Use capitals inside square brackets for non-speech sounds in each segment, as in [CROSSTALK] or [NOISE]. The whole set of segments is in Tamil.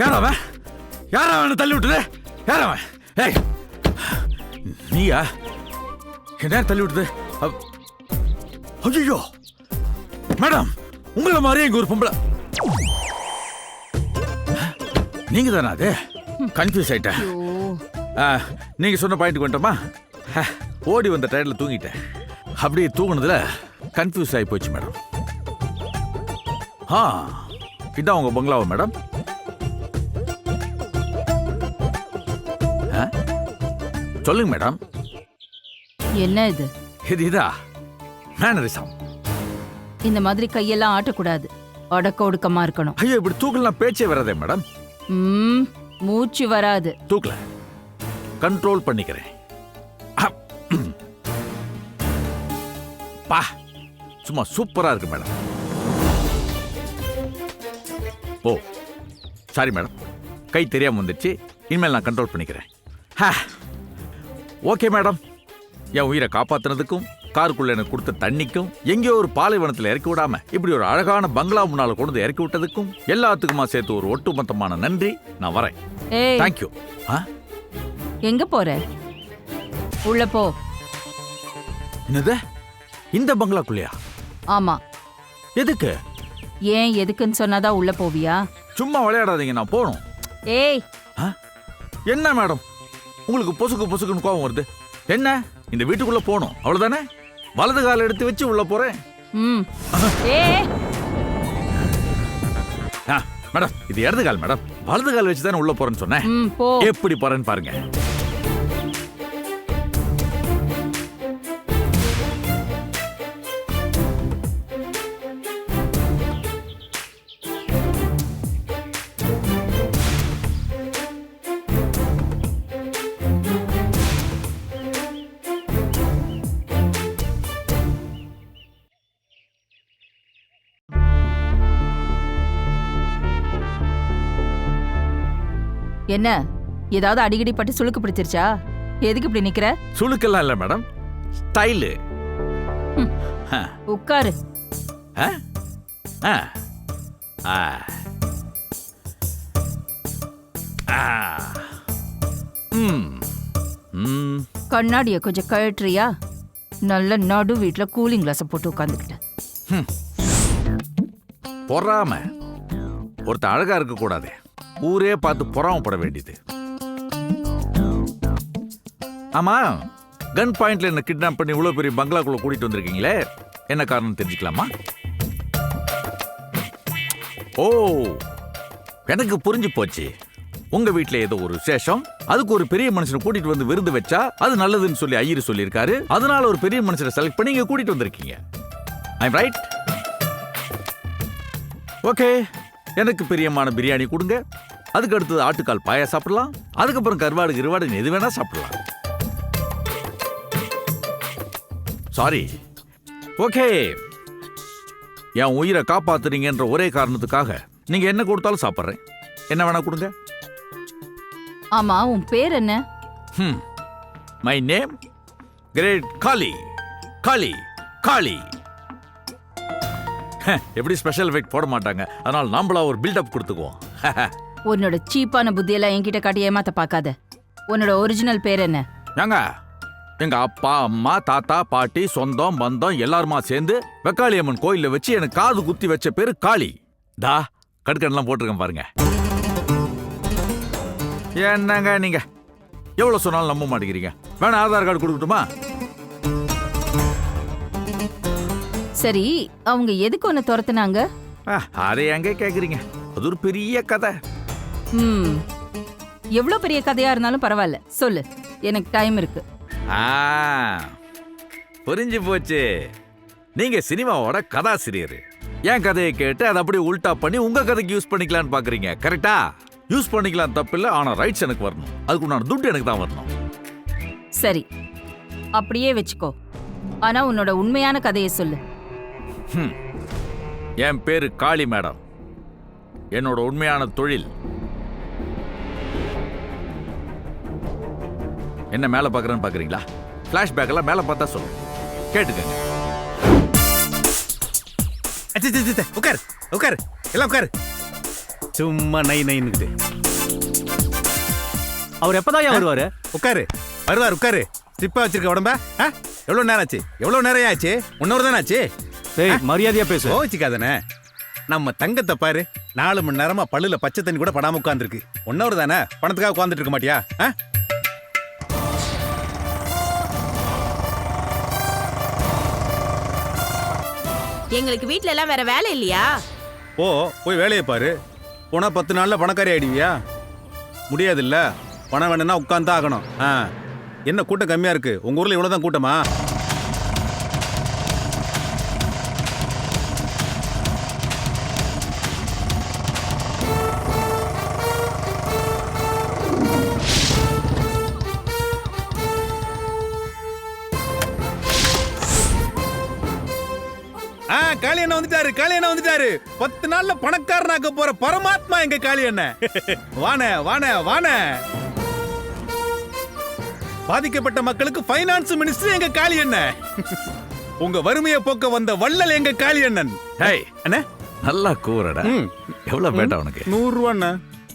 யார் அவன்? யார் அவன் தள்ளி விட்டுது? யார் அவன்? ஏய் நீயா? என்ன தள்ளி விட்டுது? ஐயோ மேடம் உங்களை மாதிரியே இங்க ஒரு பொம்பளை. நீங்க தானே அது? கன்ஃபியூஸ் ஆயிட்டேன். நீங்க சொன்ன பாயிண்ட்டுக்கு வந்துட்டோமா? ஓடி வந்த டயர்ல தூங்கிட்டேன். அப்படியே தூங்குனதுல கன்ஃபியூஸ் ஆகி போச்சு மேடம். ஆ இதான் உங்க பங்களாவா மேடம். சொல்லுங்க மேடம். என்ன இது? இது இதா? மேனரிசம் இந்த மாதிரி கையெல்லாம் ஆட்டக்கூடாது. அடக்க ஒடுக்கமா இருக்கணும். ஐயோ இப்படி தூக்கலாம் பேச்சே வராதே மேடம். ம் மூச்சு வராது. தூக்கல. கண்ட்ரோல் பண்ணிக்கிறேன். அப். பா. சும்மா சூப்பரா இருக்கு மேடம். ஓ. Sorry madam. கை தெரியாம வந்துச்சு. இனிமேல் நான் கண்ட்ரோல் பண்ணிக்கிறேன். ஹா. Okay madam. என் உயிரை காப்பாத்துனதுக்கும் காருக்குள்ள எனக்கு கொடுத்த தண்ணிக்கும் எங்கேயோ ஒரு பாலைவனத்தில் இறக்கி விடாம இப்படி ஒரு அழகான பங்களா முன்னால கொண்டு வந்து இறக்கி விட்டதுக்கும் எல்லாத்துக்குமா சேர்த்து ஒரு ஒட்டுமொத்தமான நன்றி. நான் வரேன். தேங்க்யூ எங்க போற? உள்ள போ. என்னது? இந்த பங்களாக்குள்ளயா? ஆமா. எதுக்கு? ஏன் எதுக்குன்னு சொன்னாதான் உள்ள போவியா? சும்மா விளையாடாதீங்க நான் போகணும். ஏய். ஆ? என்ன மேடம்? உங்களுக்கு பொசுக்கு பொசுக்குன்னு கோபம் வருது. என்ன? இந்த வீட்டுக்குள்ள போகணும். அவ்வளவுதானே? வலது கால எடுத்து வச்சு உள்ள போறேன். மேடம் இது இடது கால் மேடம். வலது கால் வச்சு தானே உள்ள போறேன்னு சொன்னேன். எப்படி போறேன்னு பாருங்க. என்ன? ஏதாவது அடிக்கடி பட்டு சுளுக்கு பிடிச்சிருச்சா? எதுக்கு இப்படி நிக்கிற? சுளுக்கெல்லாம் இல்ல மேடம். ஸ்டைலு. உட்காரு. கண்ணாடிய கொஞ்சம் கழட்டுறியா? நல்ல நடு வீட்ல கூலிங் கிளாஸ போட்டு உட்காந்துக்கிட்டேன் பொறாம. ஒருத்தன் அழகா இருக்க கூடாது ஊரே பார்த்து பொறாமப்பட வேண்டியது. ஆமா கன் பாயிண்ட்ல என்ன கிட்னாப் பண்ணி இவ்வளவு பெரிய பங்களாக்குள்ள கூட்டிட்டு வந்திருக்கீங்களே? என்ன காரணம் தெரிஞ்சுக்கலாமா? ஓ எனக்கு புரிஞ்சு போச்சு. உங்க வீட்ல ஏதோ ஒரு விசேஷம் அதுக்கு ஒரு பெரிய மனுஷனை கூட்டிட்டு வந்து விருந்து வச்சா அது நல்லதுன்னு சொல்லி ஐயர் சொல்லியிருக்காரு. அதனால ஒரு பெரிய மனுஷனை செலக்ட் பண்ணி இங்க கூட்டிட்டு வந்திருக்கீங்க. ஐ ரைட் ஓகே எனக்கு பிரியமான பிரியாணி கொடுங்க. அதுக்கு அடுத்தது ஆட்டுக்கால் பாயா சாப்பிடலாம். அதுக்கப்புறம் கருவாடு கிருவாடு எது வேணா சாப்பிடலாம். சாரி ஓகே என் உயிரை காப்பாத்துறீங்கன்ற ஒரே காரணத்துக்காக நீங்க என்ன கொடுத்தாலும் சாப்பிட்றேன். என்ன வேணா கொடுங்க. ஆமா உன் பேர் என்ன? ம் my name great Kali Kali Kali ஹ, எப்படி ஸ்பெஷல் எஃபெக்ட் போட மாட்டாங்க. அதனால நாம்பளா ஒரு பில்டப் கொடுத்துக்குவோம். [LAUGHS] உன்னோட சீப்பான புத்தியெல்லாம் என்கிட்ட காட்டி ஏமாத்த பார்க்காத. உன்னோட ஒரிஜினல் பேர் என்ன? ஏங்க எங்க அப்பா அம்மா தாத்தா பாட்டி சொந்தம் பந்தம் எல்லாருமா சேர்ந்து வெக்காளியம்மன் கோயில்ல வச்சு எனக்கு காது குத்தி வச்ச பேரு காளி. தா கடுக்கன்லாம் போட்டிருக்கேன் பாருங்க. என்னங்க நீங்க? எவ்வளவு சொன்னாலும் நம்ப மாட்டேங்கிறீங்க. வேணா ஆதார் கார்டு கொடுக்கட்டுமா? சரி அவங்க எதுக்கு உன்னை துரத்துனாங்க? அதை எங்க கேக்குறீங்க? அது ஒரு பெரிய கதை. ம். எவ்வளோ பெரிய கதையா இருந்தாலும் பரவாயில்ல. சொல்லு. எனக்கு டைம் இருக்கு. ஆ புரிஞ்சு போச்சு. நீங்க சினிமாவோட கதாசிரியர். என் கதையை கேட்டு அதை அப்படியே உல்டா பண்ணி உங்க கதைக்கு யூஸ் பண்ணிக்கலாம்னு பாக்குறீங்க. கரெக்டா யூஸ் பண்ணிக்கலாம் தப்பில்ல ஆனா ரைட்ஸ் எனக்கு வரணும். அதுக்கு நான் துட்டு எனக்கு தான் வரணும். சரி. அப்படியே வச்சுக்கோ. ஆனா உன்னோட உண்மையான கதையை சொல்லு. என் பேரு காளி மேடம். என்னோட உண்மையான தொழில் என்ன மேல பாக்குறேன்னு பாக்குறீங்களா பிளாஷ்பேக் எல்லாம் மேல பார்த்தா சொல்லும். கேட்டுக்கங்க. உட்காரு உட்காரு எல்லாம் உட்காரு. சும்மா நை நைன்னுக்கிட்டு. அவர் எப்பதான் வருவாரு? உட்காரு வருவார் உட்காரு. சிப்பா வச்சிருக்க உடம்ப ஆ? எவ்வளவு நேரம் ஆச்சு? எவ்வளவு நேரம் ஆச்சு? ஒன்னவர் தானே ஆச்சு? டேய் மரியாதையா பேசு. கோச்சிக்காதனே நம்ம தங்கத்தை பாரு நாலு மணி நேரமா பல்லுல பச்சை தண்ணி கூட படாம உட்காந்துருக்கு ஒன்னவர் தானே? பணத்துக்காக உட்காந்துட்டு இருக்க மாட்டியா? எங்களுக்கு வீட்ல எல்லாம் வேற வேலை இல்லையா? போ போய் வேலையை பாரு. போனா பத்து நாள்ல பணக்காரி ஆயிடுவியா? முடியாதுல்ல? பணம் வேணும்னா உட்காந்து ஆகணும். ஆ. என்ன கூட்டம் கம்மியா இருக்கு? உங்க ஊர்ல இவ்வளவுதான் கூட்டமா? காளி அண்ணன் வந்துட்டாரு காளி அண்ணன் வந்துட்டாரு. பத்து நாள்ல பணக்காரனாக்க போற பரமாத்மா எங்க காளி அண்ணன் [LAUGHS] வான வான வான பாதிக்கப்பட்ட மக்களுக்கு ஃபைனான்ஸ் மினிஸ்டர் எங்க காளி அண்ணன் [LAUGHS] உங்க வறுமையை போக்க வந்த வள்ளல் எங்க காளி அண்ணன்? ஹேய். அண்ணே? நல்லா கூறடா. எவ்வளவு பேட்டா உனக்கு? நூறு ரூபா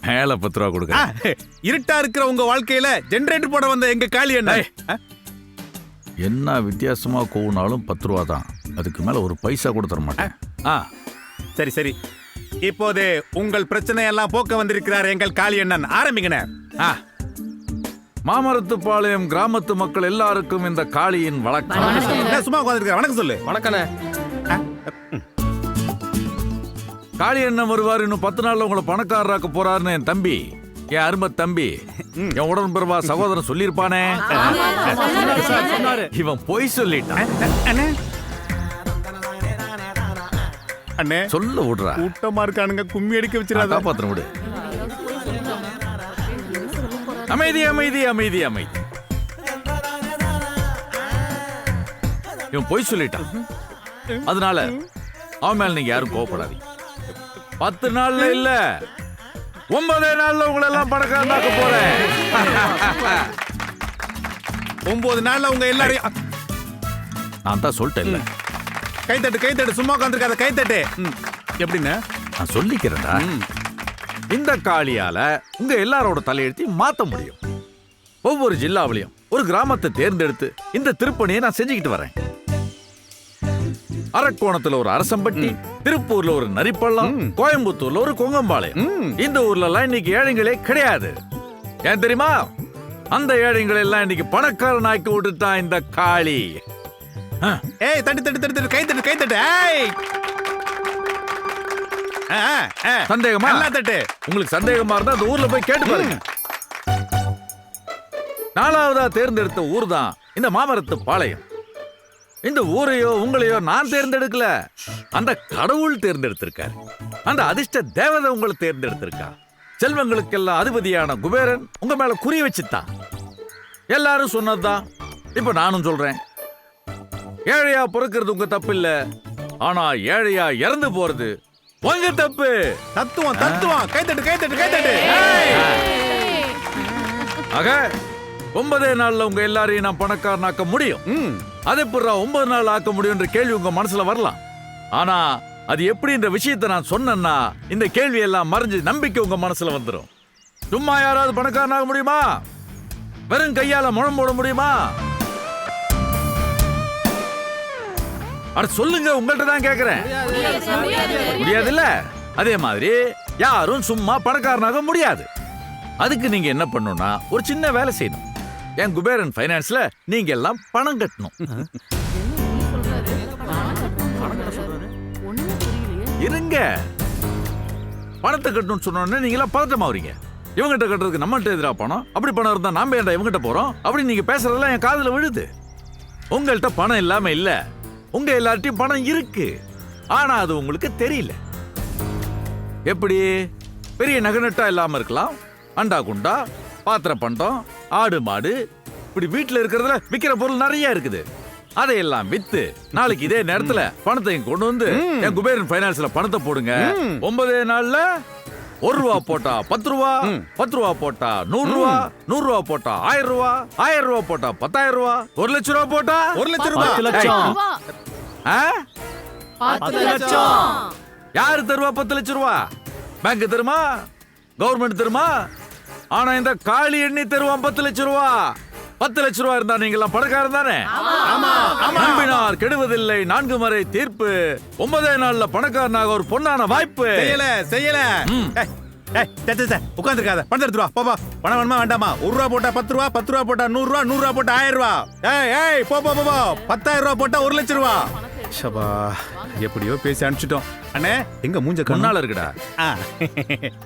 மேல பத்து ரூபா கொடுக்க இருட்டா இருக்கிற உங்க வாழ்க்கையில ஜெனரேட்டர் போட வந்த எங்க காளி அண்ணன் ஏய். என்ன வித்தியாசமா கூவினாலும் பத்து ரூபா தான். அதுக்கு மேல ஒரு பைசா கூட தர மாட்டேன். ஆ சரி சரி. இப்போது உங்கள் பிரச்சனை எல்லாம் போக்க வந்திருக்கிறார் எங்கள் காளி அண்ணன் ஆரம்பிங்கண்ணே. ஆ. மாமரத்துப்பாளையம் கிராமத்து மக்கள் எல்லாருக்கும் இந்த காளியின் வழக்கம் என்ன சும்மா உட்காந்துருக்க வணக்கம் சொல்லு. வணக்கண்ணே. காளி அண்ணன் வருவார். இன்னும் பத்து நாள்ல உங்களை பணக்காரராக்க போறாருன்னு என் தம்பி என் அருமை தம்பி என் உடன்பிறவா சகோதரன் சொல்லியிருப்பானே? சொன்னாரு இவன் பொய் சொல்லிட்டான். அண்ணே சொல்ல விடுறா. கூட்டமா இருக்கானுங்க கும்மி அடிக்க வச்சிடாத. காப்பாத்துறேன் விடு. அமைதி அமைதி அமைதி அமைதி. இவன் பொய் சொல்லிட்டான். அதனால அவன் மேல நீங்க யாரும் கோவப்படாதீங்க. பத்து நாள்ல இல்ல. ஒன்பதே நாள்ல உங்களை எல்லாம் பணக்காரனாக்க போறேன். ஒன்பது நாள்ல உங்க எல்லாரையும் நான் தான் சொல்லிட்டேன் இல்ல கை தட்டு கை தட்டு சும்மா உட்காந்துருக்காத கை தட்டு ம், எப்படிண்ணே நான் சொல்லிக்கிறேன்டா. இந்த காளியால உங்க எல்லாரோட தலையெழுத்தி மாத்த முடியும். ஒவ்வொரு ஜில்லாவிலையும் ஒரு கிராமத்தை தேர்ந்தெடுத்து இந்த திருப்பணியை நான் செஞ்சுக்கிட்டு வரேன். அரக்கோணத்துல ஒரு அரசம்பட்டி திருப்பூர்ல ஒரு நரிப்பள்ளம் கோயம்புத்தூர்ல ஒரு கொங்கம்பாளையம். இந்த ஊர்ல எல்லாம் இன்னைக்கு ஏழைங்களே கிடையாது. ஏன் தெரியுமா? அந்த ஏழைங்களை எல்லாம் இன்னைக்கு பணக்காரன் ஆக்கி விட்டுட்டான் இந்த காளி. ஏய் தட்டு தட்டு தட்டு தட்டு கை தட்டு கை தட்டு. ஏய். ஆ, ஆ, ஆ. சந்தேகமா? நல்லா தட்டு. உங்களுக்கு சந்தேகமா இருந்தா அந்த ஊர்ல போய் கேட்டு பாருங்க. நாலாவதா தேர்ந்தெடுத்த ஊர் தான் இந்த மாமரத்து பாளையம். இந்த ஊரையோ உங்களையோ நான் தேர்ந்தெடுக்கல. அந்த கடவுள் தேர்ந்தெடுத்திருக்காரு. அந்த அதிர்ஷ்ட தேவதை உங்களை தேர்ந்தெடுத்திருக்கா. செல்வங்களுக்கெல்லாம் அதிபதியான குபேரன் உங்க மேல குறி வச்சுத்தான். எல்லாரும் சொன்னதுதான். இப்ப நானும் சொல்றேன். ஏழையா பிறக்கிறது உங்க தப்பு இல்ல ஆனா ஏழையா இறந்து போறது உங்க தப்பு. தத்துவம் தத்துவம். கை தட்டு கை தட்டு கை தட்டு ஆக ஒன்பதே நாள்ல உங்க எல்லாரையும் நான் பணக்காரனாக்க முடியும். ம். அது எப்படிடா ஒன்பது நாள் ஆக்க முடியும்ன்ற கேள்வி உங்க மனசுல வரலாம். ஆனா அது எப்படின்ற விஷயத்தை நான் சொன்னேன்னா இந்த கேள்வி எல்லாம் மறைஞ்சு நம்பிக்கை உங்க மனசுல வந்துடும் சும்மா யாராவது பணக்காரனாக முடியுமா? வெறும் கையால முழம் போட முடியுமா? அட சொல்லுங்க உங்கள்ட்ட தான் கேக்குறேன். முடியாதுல்ல? அதே மாதிரி யாரும் சும்மா பணக்காரனாக முடியாது. அதுக்கு நீங்க என்ன பண்ணணும்னா ஒரு சின்ன வேலை செய்யணும். என் குபேரன் ஃபைனான்ஸ்ல நீங்க எல்லாம் பணம் கட்டணும். இருங்க. பணத்தை கட்டணும்னு சொன்னோடனே நீங்க எல்லாம் பதட்டமா வரீங்க இவங்கிட்ட கட்டுறதுக்கு நம்மகிட்ட எதிராக பணம்? அப்படி பணம் இருந்தால் நாம ஏன்டா இவங்கிட்ட போகிறோம் அப்படி நீங்கள் பேசுறதெல்லாம் என் காதில் விழுது. உங்கள்கிட்ட பணம் இல்லாமல் இல்லை. உங்க எல்லார்ட்டையும் பணம் இருக்கு. ஆனா அது உங்களுக்கு தெரியல. எப்படி? பெரிய நகநட்டா இல்லாம இருக்கலாம். அண்டா குண்டா பாத்திர பண்டம் ஆடு மாடு. இப்படி வீட்டுல இருக்கிறதுல விக்கிற பொருள் நிறைய இருக்குது. அதையெல்லாம் வித்து நாளைக்கு இதே நேரத்துல பணத்தை கொண்டு வந்து என் குபேரன் பைனான்ஸ்ல பணத்தை போடுங்க. ஒன்பதே நாள்ல ஒரு ரூபா போட்டா பத்து ரூபா பத்து ரூபா போட்டா நூறு ரூபா நூறு ரூபா போட்டா ஆயிரம் ரூபா ஆயிரம் ரூபா போட்டா பத்தாயிரம் ரூபா ஒரு லட்சம் ரூபா போட்டா ஒரு லட்சம். பத்து யாரு தருவா பத்து லட்சம் ரூபா? பேங்க் தருமா? கவர்மெண்ட் தருமா? ஆனா இந்த காளி எண்ணி தருவான் பத்து லட்சம் ரூபா. பத்து லட்சம் ரூபா இருந்தா நீங்க எல்லாம் பணக்காரன் தானே? நம்பினார் கெடுவதில்லை. நான்கு முறை தீர்ப்பு. ஒன்பதே நாள்ல பணக்காரனாக ஒரு பொன்னான வாய்ப்பு. செய்யல செய்யல. உட்கார்ந்திருக்காத. பணத்தை எடுத்து வா. போப்பா பணம் வேணுமா? வேண்டாமா? ஒரு ரூபா போட்டா பத்து ரூபா பத்து ரூபா போட்டா நூறு ரூபா நூறு ரூபா போட்டா ஆயிரம் ரூபா. ஏய் ஏய் போ போ போ, போ பத்தாயிரம் ரூபா போட்டா ஒரு லட்சம் ரூபா. ஷபா எப்படியோ பேசி அனுப்பிச்சிட்டோம். அண்ணே எங்க மூஞ்ச கண்ணால இருக்குடா.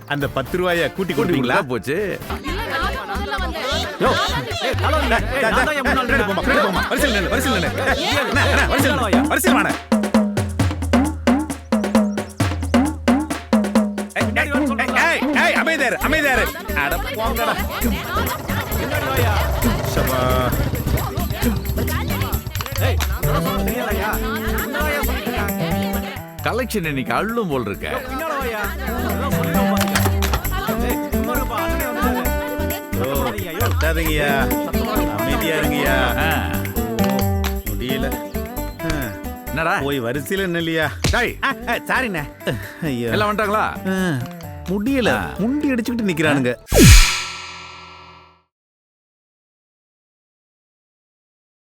அந்த பத்து ரூபாய கூட்டி கொடுப்பீங்களா? போச்சு. யோ. ஏய் தலை வலி. கலெக்ஷன் இன்னைக்கு அள்ளும் போல் இருக்க. கத்தாதீங்கய்யா. அமைதியா இருங்கய்யா. ஆ, முடியல. என்னடா? போய் வரிசையில நில்லையா டேய். சாரிண்ணே. ஐயோ எல்லாம் வந்துட்டாங்களா? முடியல. முண்டி அடிச்சுக்கிட்டு நிக்கிறானுங்க.